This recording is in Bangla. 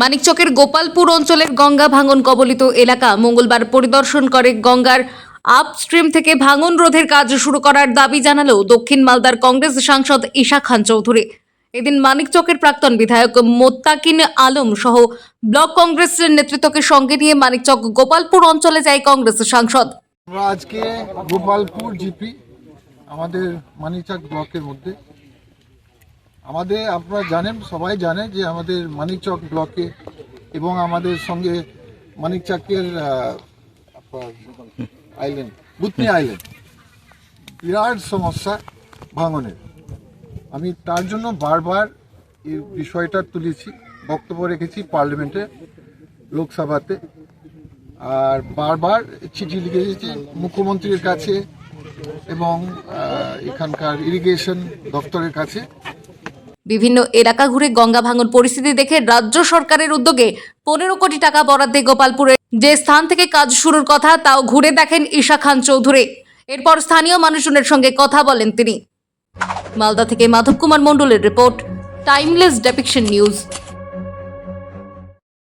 মানিকচকের গোপালপুর অঞ্চলের গঙ্গা ভাঙন কবলিত এলাকা মঙ্গলবার পরিদর্শন করে গঙ্গার আপস্ট্রিম থেকে ভাঙন রোধের কাজ শুরু করার দাবি জানালো দক্ষিণ মালদার কংগ্রেস সাংসদ ঈশা খান চৌধুরী। এদিন মানিকচকের প্রাক্তন বিধায়ক মোত্তাকিন আলম সহ ব্লক কংগ্রেসের নেতৃত্বকে সঙ্গে নিয়ে মানিকচক গোপালপুর অঞ্চলে যায় কংগ্রেস সাংসদ। আজকে গোপালপুর জিপি, আমাদের মানিকচাক ব্লকের মধ্যে আমাদের, আপনারা জানেন, সবাই জানে যে আমাদের মানিকচক ব্লকে এবং আমাদের সঙ্গে মানিকচাকের আইল্যান্ড বুতনি আইল্যান্ড বিরাট সমস্যা ভাঙনের। আমি তার জন্য বারবার এই বিষয়টা তুলেছি, বক্তব্য রেখেছি পার্লামেন্টে, লোকসভাতে, আর বারবার চিঠি লিখেছি মুখ্যমন্ত্রীর কাছে এবং এখানকার ইরিগেশন দপ্তরের কাছে। বিভিন্ন এলাকা ঘুরে গঙ্গা ভাঙন পরিস্থিতি দেখে রাজ্য সরকারের উদ্যোগে পনেরো কোটি টাকা বরাদ্দে গোপালপুরে যে স্থান থেকে কাজ শুরুর কথা তাও ঘুরে দেখেন ঈশা খান চৌধুরী। এরপর স্থানীয় মানুষজনের সঙ্গে কথা বলেন তিনি। মালদা থেকে মাধব কুমার মণ্ডলের রিপোর্ট, টাইমলেস ডেপিকশন নিউজ।